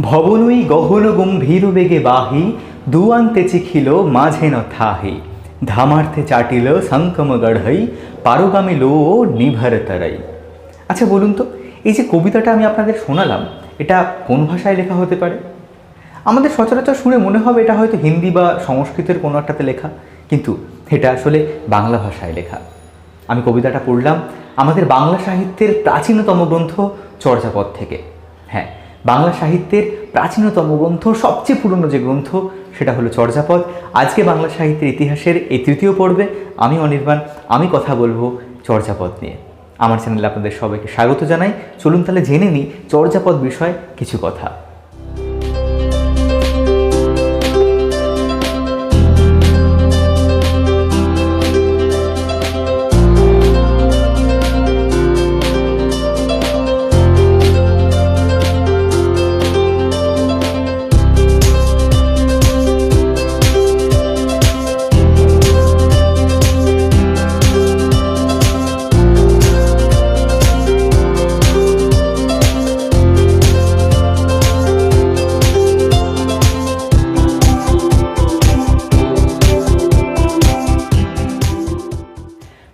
ভবনই গহন গম্ভীর বেগে বাহি, দুয়ান্তে চিখিল মাঝে ন ধামার্থে চাটিল সংকম গঢ়ই, পারগামী লো নিভর তরাই। আচ্ছা বলুন তো, এই যে কবিতাটা আমি আপনাদের শোনালাম, এটা কোন ভাষায় লেখা হতে পারে? আমাদের সচরাচর শুনে মনে হবে এটা হয়তো হিন্দি বা সংস্কৃতের কোনো একটাতে লেখা, কিন্তু এটা আসলে বাংলা ভাষায় লেখা। আমি কবিতাটা পড়লাম আমাদের বাংলা সাহিত্যের প্রাচীনতম গ্রন্থ চর্যাপদ থেকে। হ্যাঁ বাংলা সাহিত্যের প্রাচীনতম গ্রন্থ, সবচেয়ে পুরনো যে গ্রন্থ, সেটা হলো চর্যাপদ। আজকে বাংলা সাহিত্যের ইতিহাসের এই তৃতীয় পর্বে আমি অনির্বাণ, আমি কথা বলব চর্যাপদ নিয়ে। আমার চ্যানেলে আপনাদের সবাইকে স্বাগত জানাই। চলুন তাহলে জেনে নিই চর্যাপদ বিষয়ে কিছু কথা।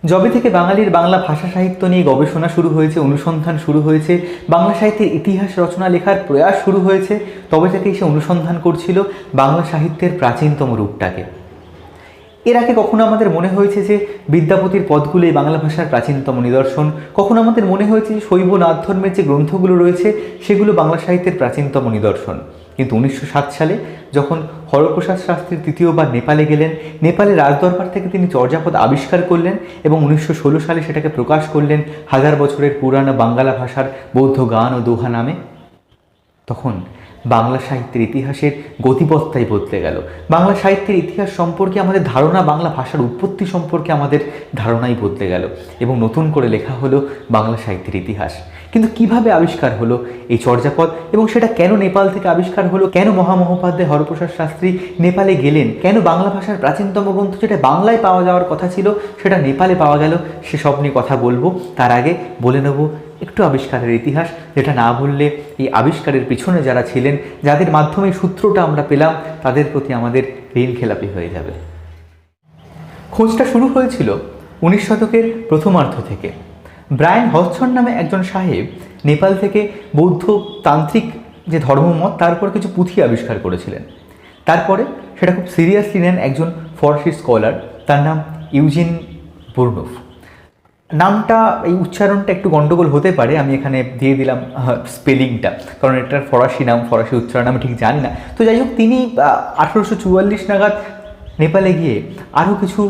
যবে থেকে বাঙালির বাংলা ভাষা সাহিত্য নিয়ে গবেষণা শুরু হয়েছে, অনুসন্ধান শুরু হয়েছে, বাংলা সাহিত্যের ইতিহাস রচনা লেখার প্রয়াস শুরু হয়েছে, তবে থেকেই সে অনুসন্ধান করছিল বাংলা সাহিত্যের প্রাচীনতম রূপটাকে। এর আগে কখনো আমাদের মনে হয়েছে যে বিদ্যাপতির পদগুলো এই বাংলা ভাষার প্রাচীনতম নিদর্শন? কখনো আমাদের মনে হয়েছে যে শৈব নাথ ধর্মের যে গ্রন্থগুলো রয়েছে, সেগুলো বাংলা সাহিত্যের প্রাচীনতম নিদর্শন? কিন্তু উনিশশো সাত সালে যখন হরপ্রসাদ শাস্ত্রী তৃতীয়বার নেপালে গেলেন, নেপালের রাজদরবার থেকে তিনি চর্যাপদ আবিষ্কার করলেন এবং উনিশশো ষোলো সালে সেটাকে প্রকাশ করলেন হাজার বছরের পুরানো বাঙ্গালা ভাষার বৌদ্ধ গান ও দোহা নামে। তখন বাংলা সাহিত্যের ইতিহাসের গতিপথটাই বদলে গেল। বাংলা সাহিত্যের ইতিহাস সম্পর্কে আমাদের ধারণা, বাংলা ভাষার উৎপত্তি সম্পর্কে আমাদের ধারণাই বদলে গেল এবং নতুন করে লেখা হলো বাংলা সাহিত্যের ইতিহাস। কিন্তু কীভাবে আবিষ্কার হলো এই চর্যাপদ? এবং সেটা কেন নেপাল থেকে আবিষ্কার হলো? কেন মহামহোপাধ্যায় হরপ্রসাদ শাস্ত্রী নেপালে গেলেন? কেন বাংলা ভাষার প্রাচীনতম গ্রন্থ যেটা বাংলায় পাওয়া যাওয়ার কথা ছিল, সেটা নেপালে পাওয়া গেল? সেসব নিয়ে কথা বলব। তার আগে বলে নেব একটু আবিষ্কারের ইতিহাস, যেটা না বললে এই আবিষ্কারের পিছনে যারা ছিলেন, যাদের মাধ্যমে সূত্রটা আমরা পেলাম, তাদের প্রতি আমাদের ঋণ খেলাপি হয়ে যাবে। খোঁজটা শুরু হয়েছিল উনিশ শতকের প্রথমার্ধ থেকে। ব্রায়ান হলসন নামে একজন সাহেব নেপাল থেকে বৌদ্ধ তান্ত্রিক যে ধর্মমত, তার উপর কিছু পুঁথি আবিষ্কার করেছিলেন। তারপরে সেটা খুব সিরিয়াসলি নেন একজন ফরাসি স্কলার, তার নাম ইউজিন বুর্নফ। নামটা, এই উচ্চারণটা একটু গণ্ডগোল হতে পারে, আমি এখানে দিয়ে দিলাম স্পেলিংটা, কারণ এটার ফরাসি নাম, ফরাসি উচ্চারণ, আমি ঠিক জানি না। তো যাই হোক, তিনি আঠেরোশো চুয়াল্লিশ নাগাদ নেপালে গিয়ে আরও কিছু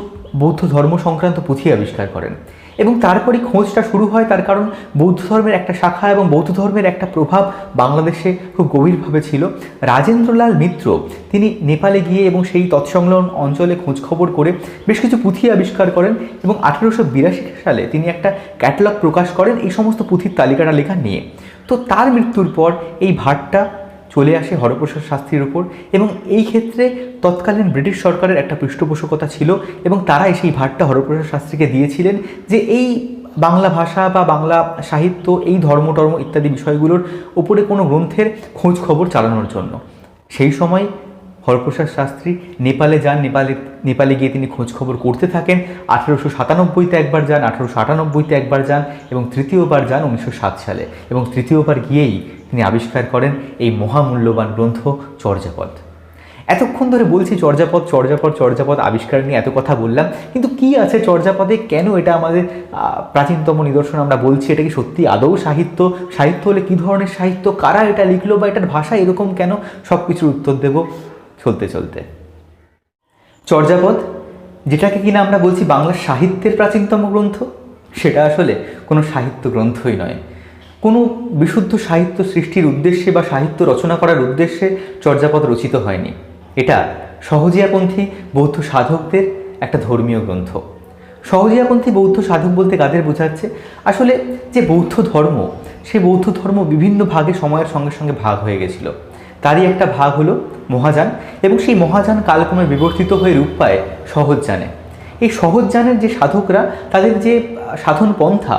বৌদ্ধ ধর্ম সংক্রান্ত পুঁথি আবিষ্কার করেন। এবং তারপরই খোঁজটা শুরু হয় তার কারণ বৌদ্ধ ধর্মের একটা শাখা এবং বৌদ্ধ ধর্মের একটা প্রভাব বাংলাদেশে খুব গভীরভাবে ছিল। রাজেন্দ্রলাল মিত্র তিনি নেপালে গিয়ে এবং সেই তৎসংলগ্ন অঞ্চলে খোঁজখবর করে বেশ কিছু পুঁথি আবিষ্কার করেন এবং আঠেরোশো বিরাশি সালে তিনি একটা ক্যাটালগ প্রকাশ করেন এই সমস্ত পুঁথির তালিকাটা লেখা নিয়ে। তো তার মৃত্যুর পর এই ভাটটা চলে আসে হরপ্রসাদ শাস্ত্রীর উপর এবং এই ক্ষেত্রে তৎকালীন ব্রিটিশ সরকারের একটা পৃষ্ঠপোষকতা ছিল এবং তারাই সেই ভারটা হরপ্রসাদ শাস্ত্রীকে দিয়েছিলেন যে এই বাংলা ভাষা বা বাংলা সাহিত্য, এই ধর্ম, টর্ম ইত্যাদি বিষয়গুলোর উপরে কোনো গ্রন্থের খোঁজ খবর চালানোর জন্য। সেই সময় হরপ্রসাদ শাস্ত্রী নেপালে যান, নেপালে নেপালে গিয়ে তিনি খোঁজখবর করতে থাকেন। আঠেরোশো সাতানব্বইতে একবার যান, আঠেরোশো আটানব্বইতে একবার যান এবং তৃতীয়বার যান উনিশশো সাত সালে। এবং তৃতীয়বার গিয়েই তিনি আবিষ্কার করেন এই মহামূল্যবান গ্রন্থ চর্যাপদ। এতক্ষণ ধরে বলছি চর্যাপদ চর্যাপদ চর্যাপদ আবিষ্কার নিয়ে এত কথা বললাম, কিন্তু কি আছে চর্যাপদে? কেন এটা আমাদের প্রাচীনতম নিদর্শন আমরা বলছি? এটা কি সত্যি আদৌ সাহিত্য? সাহিত্য হলে কী ধরনের সাহিত্য? কারা এটা লিখলো বা এটার ভাষা এরকম কেন? সব কিছুর উত্তর দেব। চলতে চলতে। চর্যাপদ, যেটাকে কিনা আমরা বলছি বাংলা সাহিত্যের প্রাচীনতম গ্রন্থ, সেটা আসলে কোনো সাহিত্য গ্রন্থই নয়। কোনো বিশুদ্ধ সাহিত্য সৃষ্টির উদ্দেশ্যে বা সাহিত্য রচনা করার উদ্দেশ্যে চর্যাপদ রচিত হয়নি। এটা সহজিয়াপন্থী বৌদ্ধ সাধকদের একটা ধর্মীয় গ্রন্থ। সহজিয়াপন্থী বৌদ্ধ সাধক বলতে কাদের বোঝাচ্ছে? আসলে যে বৌদ্ধ ধর্ম সেই বৌদ্ধ ধর্ম বিভিন্ন ভাগে সময়ের সঙ্গে সঙ্গে ভাগ হয়ে গেছিল। তারই একটা ভাগ হলো মহাযান এবং সেই মহাযান কালক্রমে বিবর্তিত হয়ে রূপ পায় সহজযানে। এই সহজযানের যে সাধকরা, তাদের যে সাধন পন্থা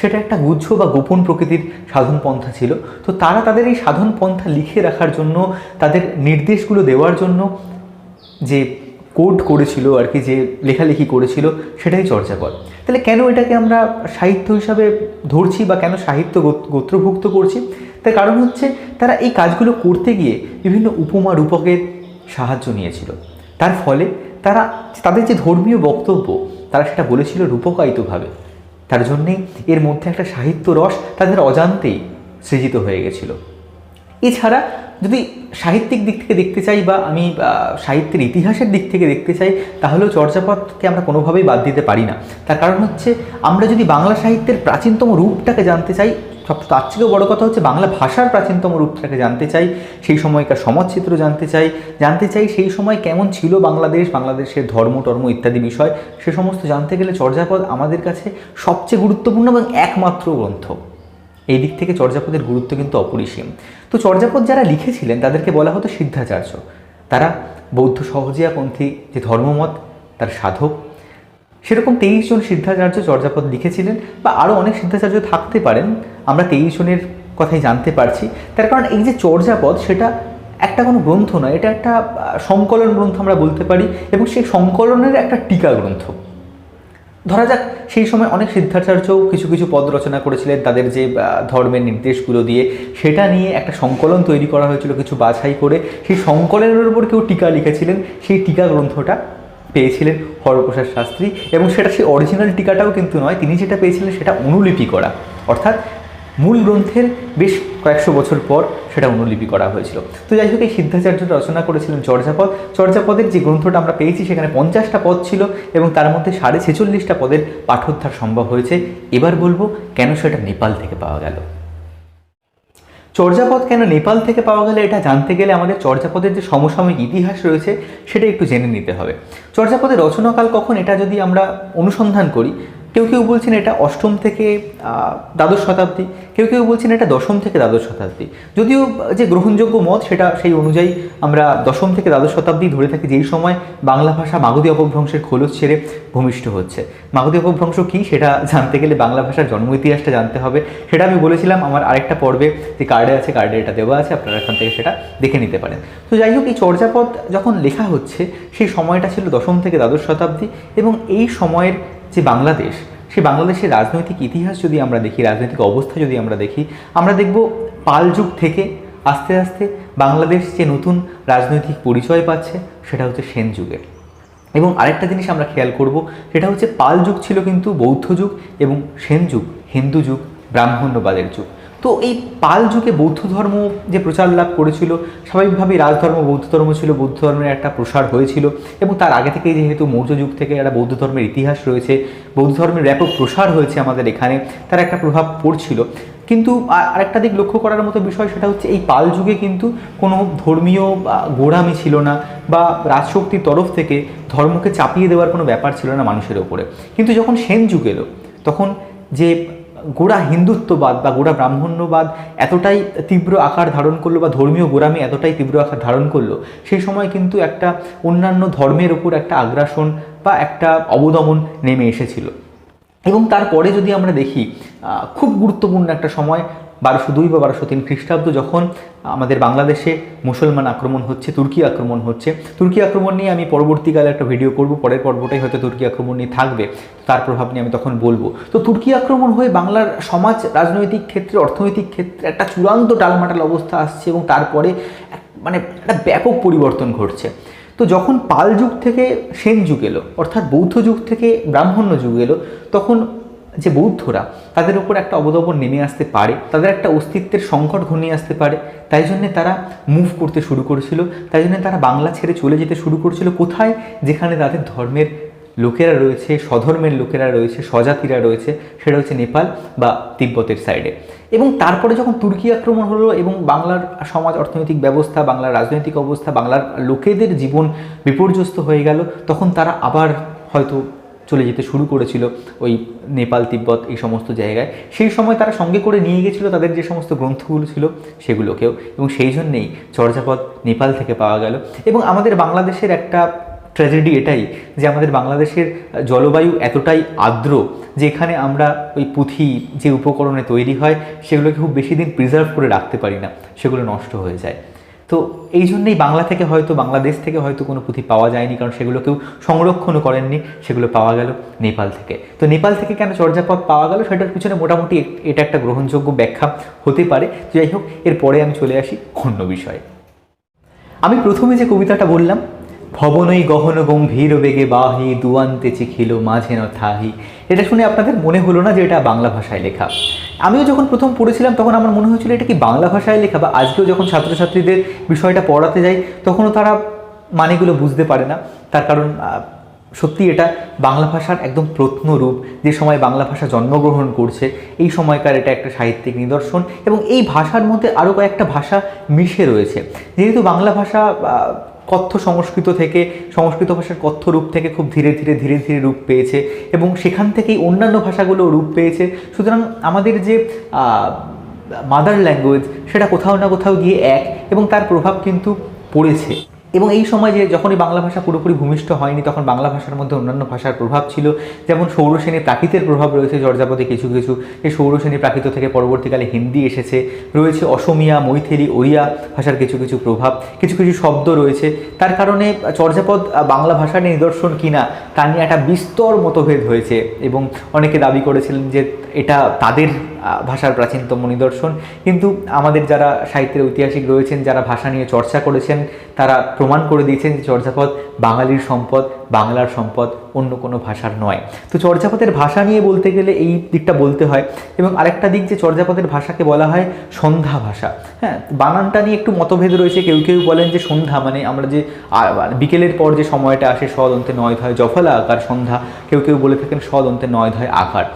সেটা একটা গুচ্ছ বা গোপন প্রকৃতির সাধন পন্থা ছিল। তো তারা তাদের এই সাধন পন্থা লিখে রাখার জন্য, তাদের নির্দেশগুলো দেওয়ার জন্য যে কোড করেছিল আর কি, যে লেখালেখি করেছিল, সেটাই চর্যাপদ তাহলে কেন এটাকে আমরা সাহিত্য হিসাবে ধরছি বা কেন সাহিত্য গোত্রভুক্ত করছি? তার কারণ হচ্ছে তারা এই কাজগুলো করতে গিয়ে বিভিন্ন উপমা রূপকের সাহায্য নিয়েছিল। তার ফলে তারা তাদের যে ধর্মীয় বক্তব্য, তারা সেটা বলেছিল রূপকায়িতভাবে। তার জন্যেই এর মধ্যে একটা সাহিত্য রস তাদের অজান্তেই সৃজিত হয়ে গেছিল। এছাড়া যদি সাহিত্যিক দিক থেকে দেখতে চাই বা আমি সাহিত্যের ইতিহাসের দিক থেকে দেখতে চাই, তাহলেও চর্যাপদকে আমরা কোনোভাবেই বাদ দিতে পারি না। তার কারণ হচ্ছে, আমরা যদি বাংলা সাহিত্যের প্রাচীনতম রূপটাকে জানতে চাই সব তার থেকেও বড়ো কথা হচ্ছে, বাংলা ভাষার প্রাচীনতম রূপটাকে জানতে চাই, সেই সময়কার সমাজচিত্র জানতে চাই জানতে চাই সেই সময় কেমন ছিল বাংলাদেশ, বাংলাদেশের ধর্ম, টর্ম ইত্যাদি বিষয়, সে সমস্ত জানতে গেলে চর্যাপদ আমাদের কাছে সবচেয়ে গুরুত্বপূর্ণ এবং একমাত্র গ্রন্থ। এই দিক থেকে চর্যাপদের গুরুত্ব কিন্তু অপরিসীম। তো চর্যাপদ যারা লিখেছিলেন, তাদেরকে বলা হতো সিদ্ধাচার্য। তারা বৌদ্ধ সহজিয়াপন্থী যে ধর্মমত, তার সাধক। সেরকম তেইশ জন সিদ্ধাচার্য চর্যাপদ লিখেছিলেন বা আরও অনেক সিদ্ধাচার্য থাকতে পারেন, আমরা তেইশ জনের কথাই জানতে পারছি। তার কারণ এই যে চর্যাপদ, সেটা একটা কোনো গ্রন্থ নয়, এটা একটা সংকলন গ্রন্থ আমরা বলতে পারি এবং সেই সংকলনের একটা টিকা গ্রন্থ। ধরা যাক সেই সময় অনেক সিদ্ধাচার্যও কিছু কিছু পদ রচনা করেছিলেন তাদের যে ধর্মের নির্দেশগুলো দিয়ে। সেটা নিয়ে একটা সংকলন তৈরি করা হয়েছিল কিছু বাছাই করে। সেই সংকলনের উপর কেউ টিকা লিখেছিলেন। সেই টিকা গ্রন্থটা পেয়েছিলেন হরপ্রসাদ শাস্ত্রী এবং সেটা সেই অরিজিনাল টিকাটাও কিন্তু নয়, তিনি যেটা পেয়েছিলেন সেটা অনুলিপি করা। অর্থাৎ মূল গ্রন্থের বেশ কয়েকশো বছর পর সেটা অনুলিপি করা হয়েছিল। তো যাই হোক, এই সিদ্ধাচার্য রচনা করেছিলেন চর্যাপদ। চর্যাপদের যে গ্রন্থটা আমরা পেয়েছি, সেখানে পঞ্চাশটা পদ ছিল এবং তার মধ্যে সাড়ে ছেচল্লিশটা পদের পাঠোদ্ধার সম্ভব হয়েছে। এবার বলব, কেন সেটা নেপাল থেকে পাওয়া গেল? চর্যাপদ কেন নেপাল থেকে পাওয়া গেলে, এটা জানতে গেলে আমাদের চর্যাপদের যে সমসাময়িক ইতিহাস রয়েছে, সেটা একটু জেনে নিতে হবে। চর্যাপদের রচনাকাল কখন, এটা যদি আমরা অনুসন্ধান করি কেউ কেউ বলছেন এটা অষ্টম থেকে দ্বাদশ শতাব্দী, কেউ কেউ বলছেন এটা দশম থেকে দ্বাদশ শতাব্দী। যদিও যে গ্রহণযোগ্য মত সেটা সেই অনুযায়ী আমরা দশম থেকে দ্বাদশ শতাব্দী ধরে থাকি, যেই সময় বাংলা ভাষা মাগধী অপভ্রংশের খোলস ছেড়ে ভূমিষ্ঠ হচ্ছে। মাগধী অপভ্রংশ কী সেটা জানতে গেলে বাংলা ভাষার জন্ম ইতিহাসটা জানতে হবে। সেটা আমি বলেছিলাম আমার আরেকটা পর্বে যে কার্ডে আছে, কার্ডে এটা দেওয়া আছে, আপনারা এখান থেকে সেটা দেখে নিতে পারেন। তো যাই হোক, এই চর্যাপদ যখন লেখা হচ্ছে, সেই সময়টা ছিল দশম থেকে দ্বাদশ শতাব্দী এবং এই সময়ের যে বাংলাদেশ, সে বাংলাদেশের রাজনৈতিক ইতিহাস যদি আমরা দেখি, রাজনৈতিক অবস্থা যদি আমরা দেখি, আমরা দেখব পাল যুগ থেকে আস্তে আস্তে বাংলাদেশ যে নতুন রাজনৈতিক পরিচয় পাচ্ছে, সেটা হচ্ছে সেন যুগের। এবং আরেকটা জিনিস আমরা খেয়াল করব, সেটা হচ্ছে পাল যুগ ছিল কিন্তু বৌদ্ধ যুগ এবং সেন যুগ, হিন্দু যুগ, ব্রাহ্মণ্যবাদের যুগ। তো এই পাল যুগে বৌদ্ধ ধর্ম যে প্রচার লাভ করেছিল, স্বাভাবিকভাবেই রাজধর্ম, বৌদ্ধ ধর্ম ছিল, বৌদ্ধ ধর্মের একটা প্রসার হয়েছিল এবং তার আগে থেকেই যেহেতু মৌর্য যুগ থেকে একটা বৌদ্ধ ধর্মের ইতিহাস রয়েছে, বৌদ্ধ ধর্মের ব্যাপক প্রসার হয়েছে আমাদের এখানে, তার একটা প্রভাব পড়ছিল। কিন্তু আরেকটা দিক লক্ষ্য করার মতো বিষয় সেটা হচ্ছে এই পাল যুগে কিন্তু কোনো ধর্মীয় গোঁড়ামি ছিল না বা রাজশক্তির তরফ থেকে ধর্মকে চাপিয়ে দেওয়ার কোনো ব্যাপার ছিল না মানুষের ওপরে। কিন্তু যখন সেন যুগ এলো, তখন যে গোড়া হিন্দুত্ববাদ বা গোড়া ব্রাহ্মণ্যবাদ এতটাই তীব্র আকার ধারণ করল বা ধর্মীয় গোড়ামি এতটাই তীব্র আকার ধারণ করল, সেই সময় কিন্তু একটা অন্যান্য ধর্মের ওপর একটা আগ্রাসন বা একটা অবদমন নেমে এসেছিল। এবং তারপরে যদি আমরা দেখি খুব গুরুত্বপূর্ণ একটা সময় বারোশো দুই বা বারোশো তিন খ্রিস্টাব্দ যখন আমাদের বাংলাদেশে মুসলমান আক্রমণ হচ্ছে, তুর্কি আক্রমণ হচ্ছে, তুর্কি আক্রমণ নিয়ে আমি পরবর্তীকালে একটা ভিডিও করব, পরের পর্বটাই হয়তো তুর্কি আক্রমণ নিয়ে থাকবে, তার প্রভাব নিয়ে আমি তখন বলব। তো তুর্কি আক্রমণ হয়ে বাংলার সমাজ, রাজনৈতিক ক্ষেত্রে, অর্থনৈতিক ক্ষেত্রে একটা চূড়ান্ত টালমাটাল অবস্থা আসছে এবং তারপরে মানে একটা ব্যাপক পরিবর্তন ঘটছে। তো যখন পাল যুগ থেকে সেন যুগ এলো, অর্থাৎ বৌদ্ধ যুগ থেকে ব্রাহ্মণ্য যুগ এলো, তখন যে বৌদ্ধরা তাদের উপর একটা অবদমন নেমে আসতে পারে, তাদের একটা অস্তিত্বের সংকট ঘনিয়ে আসতে পারে, তাই জন্যে তারা মুভ করতে শুরু করেছিল, তাই জন্যে তারা বাংলা ছেড়ে চলে যেতে শুরু করেছিল। কোথায়? যেখানে তাদের ধর্মের লোকেরা রয়েছে, স্বধর্মের লোকেরা রয়েছে, স্বজাতিরা রয়েছে, সেটা হচ্ছে নেপাল বা তিব্বতের সাইডে এবং তারপরে যখন তুর্কি আক্রমণ হলো এবং বাংলার সমাজ, অর্থনৈতিক ব্যবস্থা, বাংলার রাজনৈতিক অবস্থা, বাংলার লোকেদের জীবন বিপর্যস্ত হয়ে গেল, তখন তারা আবার হয়তো চলে যেতে শুরু করেছিল ওই নেপাল, তিব্বত এই সমস্ত জায়গায়। সেই সময় তারা সঙ্গে করে নিয়ে গেছিল তাদের যে সমস্ত গ্রন্থগুলো ছিল সেগুলোকেও এবং সেই জন্যেই চর্যাপদ নেপাল থেকে পাওয়া গেল। এবং আমাদের বাংলাদেশের একটা ট্র্যাজেডি এটাই যে আমাদের বাংলাদেশের জলবায়ু এতটাই আর্দ্র যে এখানে আমরা ওই পুঁথি যে উপকরণে তৈরি হয় সেগুলোকে খুব বেশি দিন প্রিজার্ভ করে রাখতে পারি না, সেগুলো নষ্ট হয়ে যায়। তো এই জন্যেই বাংলা থেকে হয়তো বাংলাদেশ থেকে হয়তো কোনো পুঁথি পাওয়া যায়নি, কারণ সেগুলো কেউ সংরক্ষণও করেননি, সেগুলো পাওয়া গেল নেপাল থেকে। তো নেপাল থেকে কেন চর্যাপদ পাওয়া গেল সেটার পিছনে মোটামুটি এটা একটা গ্রহণযোগ্য ব্যাখ্যা হতে পারে। যাই হোক এরপরে আমি চলে আসি অন্য বিষয়ে। আমি প্রথমে যে কবিতাটা বললাম ভবনই গহন গম্ভীর বেগে বাহি দুয়ান্তে চিখিল মাঝে ন থাহি এটা শুনে আপনাদের মনে হলো না যে এটা বাংলা ভাষায় লেখা। আমিও যখন প্রথম পড়েছিলাম, তখন আমার মনে হয়েছিল এটা কি বাংলা ভাষায় লেখা বা আজকেও যখন ছাত্রছাত্রীদের বিষয়টা পড়াতে যাই, তখনও তারা মানেগুলো বুঝতে পারে না। তার কারণ সত্যি এটা বাংলা ভাষার একদম প্রত্নরূপ যে সময় বাংলা ভাষা জন্মগ্রহণ করছে, এই সময়কার এটা একটা সাহিত্যিক নিদর্শন এবং এই ভাষার মধ্যে আরও কয়েকটা ভাষা মিশে রয়েছে। যেহেতু বাংলা ভাষা কথ্য সংস্কৃত থেকে, সংস্কৃত ভাষার কথ্য রূপ থেকে খুব ধীরে ধীরে ধীরে ধীরে রূপ পেয়েছে এবং সেখান থেকেই অন্যান্য ভাষাগুলো রূপ পেয়েছে। সুতরাং আমাদের যে মাদার ল্যাঙ্গুয়েজ সেটা কোথাও না কোথাও গিয়ে এক এবং তার প্রভাব কিন্তু পড়েছে। এবং এই সময় যে যখনই বাংলা ভাষা পুরোপুরি ভূমিষ্ঠ হয়নি, তখন বাংলা ভাষার মধ্যে অন্যান্য ভাষার প্রভাব ছিল। যেমন সৌরসেনী প্রাকৃতের প্রভাব রয়েছে চর্যাপদে কিছু কিছু। এই সৌরসেনী প্রাকৃত থেকে পরবর্তীকালে হিন্দি এসেছে। রয়েছে অসমিয়া, মৈথিলি, ওড়িয়া ভাষার কিছু কিছু প্রভাব, কিছু কিছু শব্দ রয়েছে। তার কারণে চর্যাপদ বাংলা ভাষার নিদর্শন কিনা, তা নিয়ে একটা বিস্তর মতভেদ হয়েছে। এবং অনেকে দাবি করেছিলেন যে এটা তাদের ভাষার প্রাচীনতম নিদর্শন। কিন্তু আমাদের যারা সাহিত্যের ঐতিহাসিক রয়েছেন, যারা ভাষা নিয়ে চর্চা করেছেন, তারা প্রমাণ করে দিয়েছেন যে চর্যাপদ বাঙালির সম্পদ, বাংলার সম্পদ অন্য কোনো ভাষার নয়। তো চর্যাপদের ভাষা নিয়ে বলতে গেলে এই দিকটা বলতে হয় এবং আরেকটা দিক যে চর্যাপদের ভাষাকে বলা হয় সন্ধ্যা ভাষা। হ্যাঁ বানানটা নিয়ে একটু মতভেদ রয়েছে। কেউ কেউ বলেন যে সন্ধ্যা মানে আমরা যে মানে বিকেলের পর যে সময়টা আসে, সদন্তে নয় ধয় জফলা আকার সন্ধ্যা। কেউ কেউ বলে থাকেন সদ সদন্তে নয় ধয় আকার।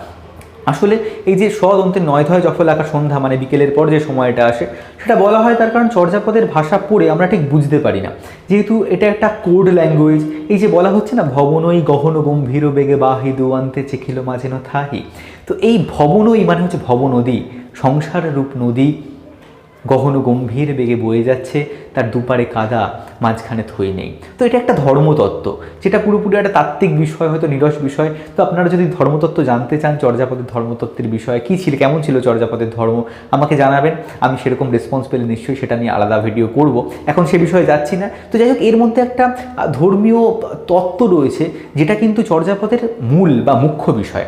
আসলে এই যে সদন্তে নয় ধয় জফল আঁকা সন্ধ্যা মানে বিকেলের পর যে সময়টা আসে, সেটা বলা হয় তার কারণ চর্যাপদের ভাষা পড়ে আমরা ঠিক বুঝতে পারি না। যেহেতু এটা একটা কোড ল্যাঙ্গুয়েজ, এই যে বলা হচ্ছে না ভবনই গহন গম্ভীর বেগে বাহি দোয়ান্তে চেখিল মাঝে থাহি তো এই ভবনই মানে হচ্ছে ভবনদী সংসার রূপ নদী গহন গম্ভীর বেগে বয়ে যাচ্ছে, তার দুপারে কাদা, মাঝখানে থই নেই। তো এটা একটা ধর্মতত্ত্ব, যেটা পুরোপুরি একটা তাত্ত্বিক বিষয়, হয়তো নিরস বিষয়। তো আপনারা যদি ধর্মতত্ত্ব জানতে চান, চর্যাপদের ধর্মতত্ত্বের বিষয়ে, কী ছিল, কেমন ছিল চর্যাপদের ধর্ম, আমাকে জানাবেন। আমি সেরকম রেসপন্স পেলে নিশ্চয়ই সেটা নিয়ে আলাদা ভিডিও করব। এখন সে বিষয়ে যাচ্ছি না। তো যাই হোক, এর মধ্যে একটা ধর্মীয় তত্ত্ব রয়েছে, যেটা কিন্তু চর্যাপদের মূল বা মুখ্য বিষয়।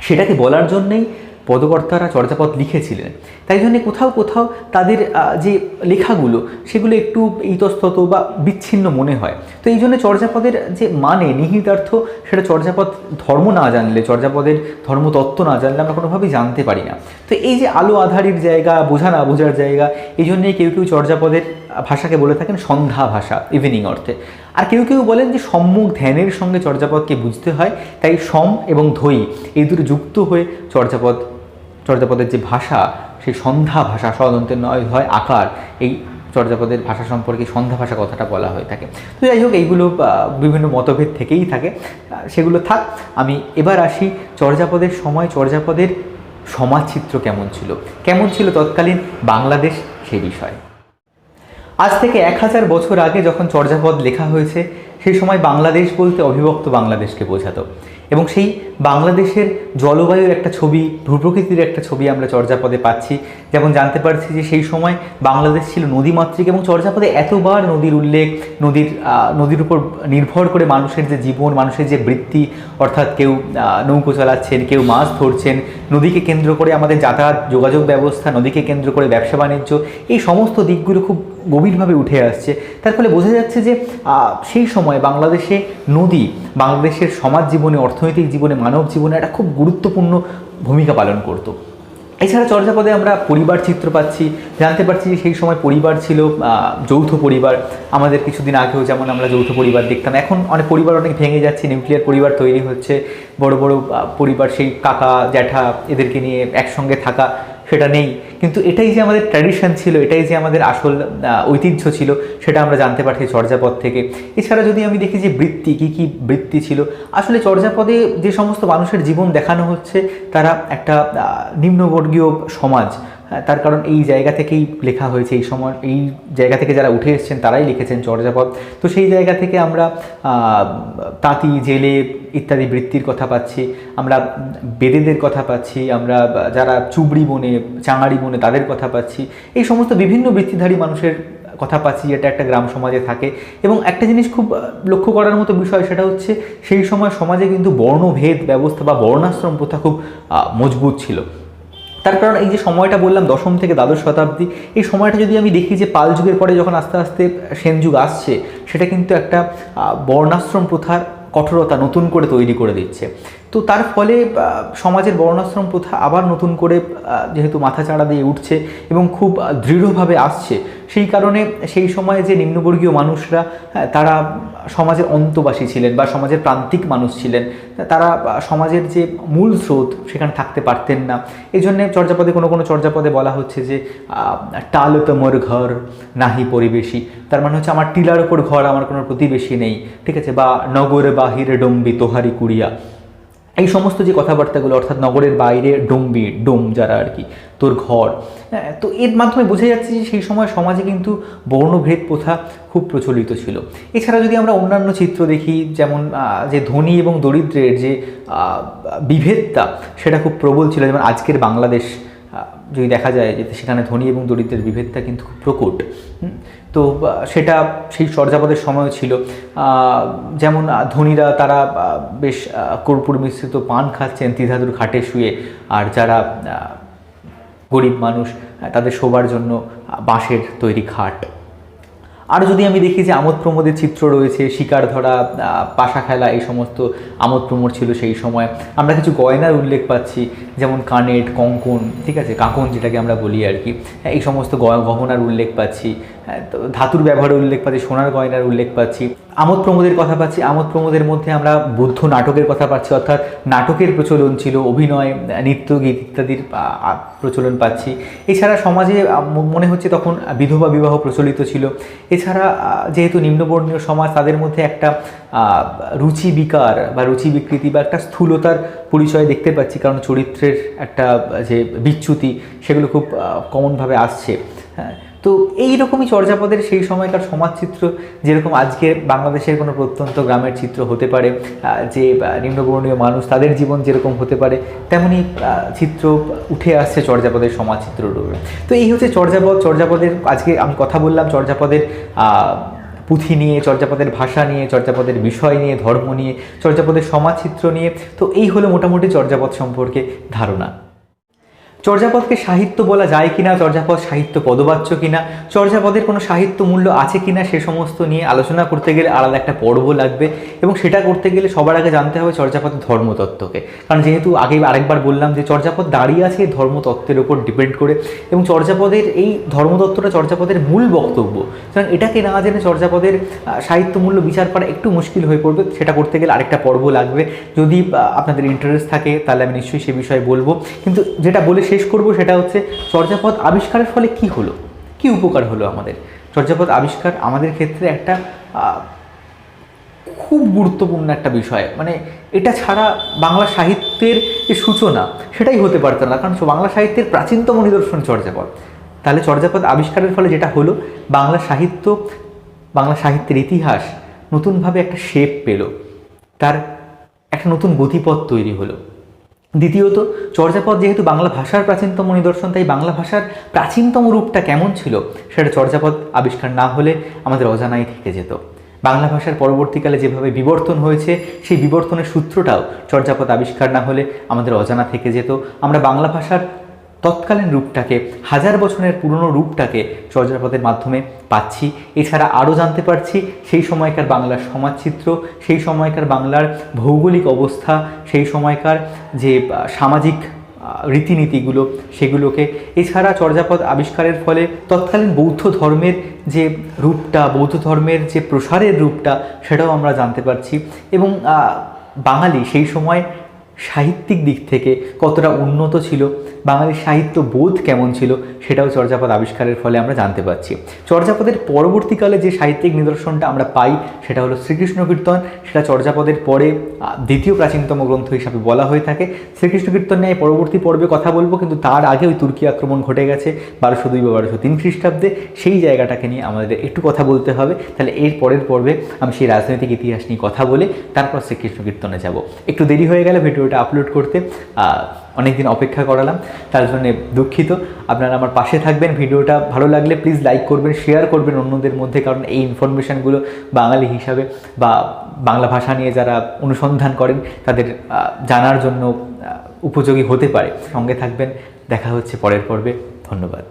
সেটাকে বলার জন্যেই পদকর্তারা চর্যাপদ লিখেছিলেন। তাই জন্য কোথাও কোথাও তাদের যে লেখাগুলো, সেগুলো একটু ইতস্তত বা বিচ্ছিন্ন মনে হয়। তো এই জন্য চর্যাপদের যে মানে নিহিতার্থ, সেটা চর্যাপদ ধর্ম না জানলে, চর্যাপদের ধর্মতত্ত্ব না জানলে আমরা কোনোভাবেই জানতে পারি না। তো এই যে আলো আধারির জায়গা, বোঝা না বোঝার জায়গা, এই জন্যই কেউ কেউ চর্যাপদের ভাষাকে বলে থাকেন সন্ধ্যা ভাষা ইভিনিং অর্থে। আর কেউ কেউ বলেন যে সম্মুখ ধ্যানের সঙ্গে চর্যাপদকে বুঝতে হয়, তাই সম এবং ধৈ এই দুটো যুক্ত হয়ে চর্যাপদ চর্যাপদের যে ভাষা, সেই সন্ধ্যা ভাষা সদন্তের নয় হয় আকার, এই চর্যাপদের ভাষা সম্পর্কে সন্ধ্যা ভাষা কথাটা বলা হয়ে থাকে। তো যাই হোক, এইগুলো বিভিন্ন মতভেদ থেকেই থাকে। সেগুলো থাক, আমি এবার আসি চর্যাপদের সময়, চর্যাপদের সমাজচিত্র কেমন ছিল? কেমন ছিল তৎকালীন বাংলাদেশ সেই বিষয়ে? আজ থেকে এক হাজার বছর আগে যখন চর্যাপদ লেখা হয়েছে, সেই সময় বাংলাদেশ বলতে অবিভক্ত বাংলাদেশকে বোঝাতো। এবং সেই বাংলাদেশের জলবায়ুর একটা ছবি, ভূপ্রকৃতির একটা ছবি আমরা চর্যাপদে পাচ্ছি। যেমন জানতে পারছি যে সেই সময় বাংলাদেশ ছিল নদীমাতৃক এবং চর্যাপদে এতবার নদীর উল্লেখ, নদীর নদীর উপর নির্ভর করে মানুষের যে জীবন, মানুষের যে বৃত্তি, অর্থাৎ কেউ নৌকো চালাচ্ছেন, কেউ মাছ ধরছেন, নদীকে কেন্দ্র করে আমাদের যাতায়াত, যোগাযোগ ব্যবস্থা, নদীকে কেন্দ্র করে ব্যবসা বাণিজ্য, এই সমস্ত দিকগুলো খুব গভীরভাবে উঠে আসছে। তার ফলে বোঝা যাচ্ছে যে সেই সময় বাংলাদেশে নদী, বাংলাদেশের সমাজ জীবনে, অর্থনৈতিক জীবনে, মানব জীবনে একটা খুব গুরুত্বপূর্ণ ভূমিকা পালন করতো। এছাড়া চর্যাপদে আমরা পরিবার চিত্র পাচ্ছি। জানতে পারছি যে সেই সময় পরিবার ছিল যৌথ পরিবার। আমাদের কিছুদিন আগেও যেমন আমরা যৌথ পরিবার দেখতাম। এখন অনেক পরিবার অনেক ভেঙে যাচ্ছে, নিউক্লিয়ার পরিবার তৈরি হচ্ছে। বড় বড় পরিবার সেই কাকা, জ্যাঠা এদেরকে নিয়ে একসঙ্গে থাকা সেটা নেই। কিন্তু এটাই যে আমাদের ট্র্যাডিশন ছিল, এটাই যে আমাদের আসল ঐতিহ্য ছিল, সেটা আমরা জানতে পারছি চর্যাপদ থেকে। এছাড়া যদি আমি দেখি যে বৃত্তি, কী কী বৃত্তি ছিল, আসলে চর্যাপদে যে সমস্ত মানুষের জীবন দেখানো হচ্ছে, তারা একটা নিম্নবর্গীয় সমাজ। তার কারণ এই জায়গা থেকেই লেখা হয়েছে, এই সময়, এই জায়গা থেকে যারা উঠে এসেছেন তারাই লিখেছেন চর্যাপদ। তো সেই জায়গা থেকে আমরা তাঁতি, জেলে ইত্যাদি বৃত্তির কথা পাচ্ছি, আমরা বেদেদের কথা পাচ্ছি, আমরা যারা চুবড়ি বনে, চাঙাড়ি বনে তাদের কথা পাচ্ছি, এই সমস্ত বিভিন্ন বৃত্তিধারী মানুষের কথা পাচ্ছি যেটা একটা গ্রাম সমাজে থাকে। এবং একটা জিনিস খুব লক্ষ্য করার মতো বিষয় সেটা হচ্ছে, সেই সময় সমাজে কিন্তু বর্ণভেদ ব্যবস্থা বা বর্ণাশ্রম প্রথা খুব মজবুত ছিল। তার কারণ এই যে সময়টা বললাম, দশম থেকে দ্বাদশ শতাব্দী, এই সময়টা যদি আমি দেখি যে পাল যুগের পরে যখন আস্তে আস্তে সেন যুগ আসছে, সেটা কিন্তু একটা বর্ণাশ্রম প্রথার কঠোরতা নতুন করে তৈরি করে দিচ্ছে। তো তার ফলে সমাজের বর্ণাশ্রম প্রথা আবার নতুন করে যেহেতু মাথা চাড়া দিয়ে উঠছে এবং খুব দৃঢ়ভাবে আসছে সেই কারণে সেই সময়ে যে নিম্নবর্গীয় মানুষরা হ্যাঁ, তারা সমাজের অন্তবাসী ছিলেন বা সমাজের প্রান্তিক মানুষ ছিলেন তারা সমাজের যে মূল স্রোত সেখানে থাকতে পারতেন না। এই জন্যে চর্যাপদে কোনো কোনো চর্যাপদে বলা হচ্ছে যে টাল তোমর ঘর নাহি পরিবেশী তার মানে হচ্ছে আমার টিলার ওপর ঘর আমার কোনো প্রতিবেশী নেই ঠিক আছে বা নগর বাহিরে ডম্বি তোহারি কুড়িয়া। এই সমস্ত যে কথাবার্তাগুলো অর্থাৎ নগরের বাইরে ডোম্বি ডোম যারা আর কি তোর ঘর হ্যাঁ, তো এর মাধ্যমে বোঝা যাচ্ছে যে সেই সময় সমাজে কিন্তু বর্ণভেদ প্রথা খুব প্রচলিত ছিল। এছাড়া যদি আমরা অন্যান্য চিত্র দেখি যেমন যে ধনী এবং দরিদ্রের যে বিভেদটা সেটা খুব প্রবল ছিল। যেমন আজকের বাংলাদেশ যদি দেখা যায় যে সেখানে ধনী এবং দরিদ্রের বিভেদটা কিন্তু খুব প্রকট তো সেটা সেই চর্যাপদের সময় ছিল। যেমন ধনীরা তারা বেশ কর্পূর মিশ্রিত পান খাচ্ছেন তিধাদুর ঘাটে শুয়ে। আর যারা গরিব মানুষ তাদের শোবার জন্য বাঁশের তৈরি খাট। আর যদি আমি দেখি যে আমোদ প্রমোদের চিত্র রয়েছে, শিকার ধরা পাশা খেলা, এই সমস্ত আমোদ প্রমোদ ছিল সেই সময়, আমরা কিছু গয়নার উল্লেখ পাচ্ছি, যেমন কানেট, কঙ্কন, ঠিক আছে? কাঁকন যেটাকে আমরা বলি আর কি। এই সমস্ত গহনার উল্লেখ পাচ্ছি। তো ধাতুর ব্যবহারের উল্লেখ পাচ্ছি, সোনার গয়নার উল্লেখ পাচ্ছি, আমোদ প্রমোদের কথা পাচ্ছি, আমোদ প্রমোদের মধ্যে আমরা বুদ্ধ নাটকের কথা পাচ্ছি, অর্থাৎ নাটকের প্রচলন ছিল, অভিনয়, নৃত্য গীত ইত্যাদির প্রচলন পাচ্ছি। এছাড়া সমাজে মনে হচ্ছে তখন বিধবা বিবাহ প্রচলিত ছিল। এছাড়া যেহেতু নিম্নবর্ণীয় সমাজ, তাদের মধ্যে একটা রুচি বিকার বা রুচি বিকৃতি বা একটা স্থূলতার পরিচয় দেখতে পাচ্ছি, কারণ চরিত্রের একটা, যে বিচ্যুতি, সেগুলো খুব কমনভাবে আসছে। হ্যাঁ তো এই রকমই চর্যাপদের সেই সময়কার সমাজচিত্র যেরকম আজকে বাংলাদেশের কোনো প্রত্যন্ত গ্রামের চিত্র হতে পারে যে নিম্নবর্ণীয় মানুষ তাদের জীবন যেরকম হতে পারে, তেমনই চিত্র উঠে আসছে চর্যাপদের সমাজচিত্রের রূপে। তো এই হচ্ছে চর্যাপদ, চর্যাপদের আজকে আমি কথা বললাম চর্যাপদের পুঁথি নিয়ে, চর্যাপদের ভাষা নিয়ে, চর্যাপদের বিষয় নিয়ে, ধর্ম নিয়ে, চর্যাপদের সমাজচিত্র নিয়ে, তো এই হলো মোটামুটি চর্যাপদ সম্পর্কে ধারণা। চর্যাপদকে সাহিত্য বলা যায় কিনা, চর্যাপদ সাহিত্য পদবাচ্য কিনা, চর্যাপদের কোনো সাহিত্য মূল্য আছে কিনা সে সমস্ত নিয়ে আলোচনা করতে গেলে আলাদা একটা পর্ব লাগবে এবং সেটা করতে গেলে সবার আগে জানতে হবে চর্যাপদের ধর্মতত্ত্বকে। কারণ যেহেতু আগে আরেকবার বললাম যে চর্যাপদ দাঁড়িয়ে আছে এই ধর্মতত্ত্বের ওপর ডিপেন্ড করে এবং চর্যাপদের এই ধর্মতত্ত্বটা চর্যাপদের মূল বক্তব্য। সুতরাং এটাকে না জেনে চর্যাপদের সাহিত্য মূল্য বিচার করা একটু মুশকিল হয়ে পড়বে, সেটা করতে গেলে আরেকটা পর্ব লাগবে। যদি আপনাদের ইন্টারেস্ট থাকে, তাহলে আমি নিশ্চয়ই সে বিষয়ে বলব। কিন্তু যেটা বলে শেষ করব সেটা হচ্ছে চর্যাপদ আবিষ্কারের ফলে কি হলো? কি উপকার হলো আমাদের? চর্যাপদ আবিষ্কার আমাদের ক্ষেত্রে একটা খুব গুরুত্বপূর্ণ একটা বিষয়। মানে এটা ছাড়া বাংলা সাহিত্যের যে সূচনা, সেটাই হতে পারতো না। কারণ বাংলা সাহিত্যের প্রাচীনতম নিদর্শন চর্যাপদ। তাহলে চর্যাপদ আবিষ্কারের ফলে যেটা হলো, বাংলা সাহিত্য, বাংলা সাহিত্যের ইতিহাস নতুনভাবে একটা শেপ পেল। তার একটা নতুন গতিপথ তৈরি হলো। দ্বিতীয়ত, চর্যাপদ যেহেতু বাংলা ভাষার প্রাচীনতম নিদর্শন, তাই বাংলা ভাষার প্রাচীনতম রূপটা কেমন ছিল সেটা চর্যাপদ আবিষ্কার না হলে আমাদের অজানাই থেকে যেত। বাংলা ভাষার পরবর্তীকালে যেভাবে বিবর্তন হয়েছে, সেই বিবর্তনের সূত্রটাও চর্যাপদ আবিষ্কার না হলে আমাদের অজানা থেকে যেত। আমরা বাংলা ভাষার তৎকালীন রূপটাকে, হাজার বছরের পুরনো রূপটাকে চর্যাপদের মাধ্যমে পাচ্ছি। এছাড়া আরও জানতে পারছি, সেই সময়কার বাংলার সমাজচিত্র, সেই সময়কার বাংলার ভৌগোলিক অবস্থা, সেই সময়কার যে সামাজিক রীতিনীতিগুলো, সেগুলোকে। এছাড়া চর্যাপদ আবিষ্কারের ফলে তৎকালীন বৌদ্ধ ধর্মের যে রূপটা, বৌদ্ধ ধর্মের যে প্রসারের রূপটা, সেটাও আমরা জানতে পারছি। এবং বাঙালি সেই সময় সাহিত্যিক দিক থেকে কতটা উন্নত ছিল বাঙালির সাহিত্য বোধ কেমন ছিল, সেটাও চর্যাপদ আবিষ্কারের ফলে আমরা জানতে পারছি। চর্যাপদের পরবর্তীকালে যে সাহিত্যিক নিদর্শনটা আমরা পাই, সেটা হলো শ্রীকৃষ্ণ কীর্তন। সেটা চর্যাপদের পরে দ্বিতীয় প্রাচীনতম গ্রন্থ হিসাবে বলা হয়ে থাকে। শ্রীকৃষ্ণ কীর্তন নিয়ে পরবর্তী পর্বে কথা বলব, কিন্তু তার আগে ওই তুর্কি আক্রমণ ঘটে গেছে বারোশো দুই বা বারোশো তিন খ্রিস্টাব্দে। সেই জায়গাটাকে নিয়ে আমাদের একটু কথা বলতে হবে। তাহলে এর পরের পর্বে আমি সেই রাজনৈতিক ইতিহাস নিয়ে কথা বলে, তারপর শ্রীকৃষ্ণ কীর্তনে যাব। একটু দেরি হয়ে গেলে ভিডিওটা আপলোড করতে অনেক দিন অপেক্ষা করালাম, তার জন্য দুঃখিত। আপনারা আমার পাশে থাকবেন, ভিডিওটা ভালো লাগলে প্লিজ লাইক করবেন শেয়ার করবেন অন্যদের মধ্যে, কারণ এই ইনফরমেশানগুলো বাঙালি হিসাবে বা বাংলা ভাষা নিয়ে যারা অনুসন্ধান করেন, তাদের জানার জন্য উপযোগী হতে পারে। সঙ্গে থাকবেন, দেখা হচ্ছে পরের পর্বে। ধন্যবাদ।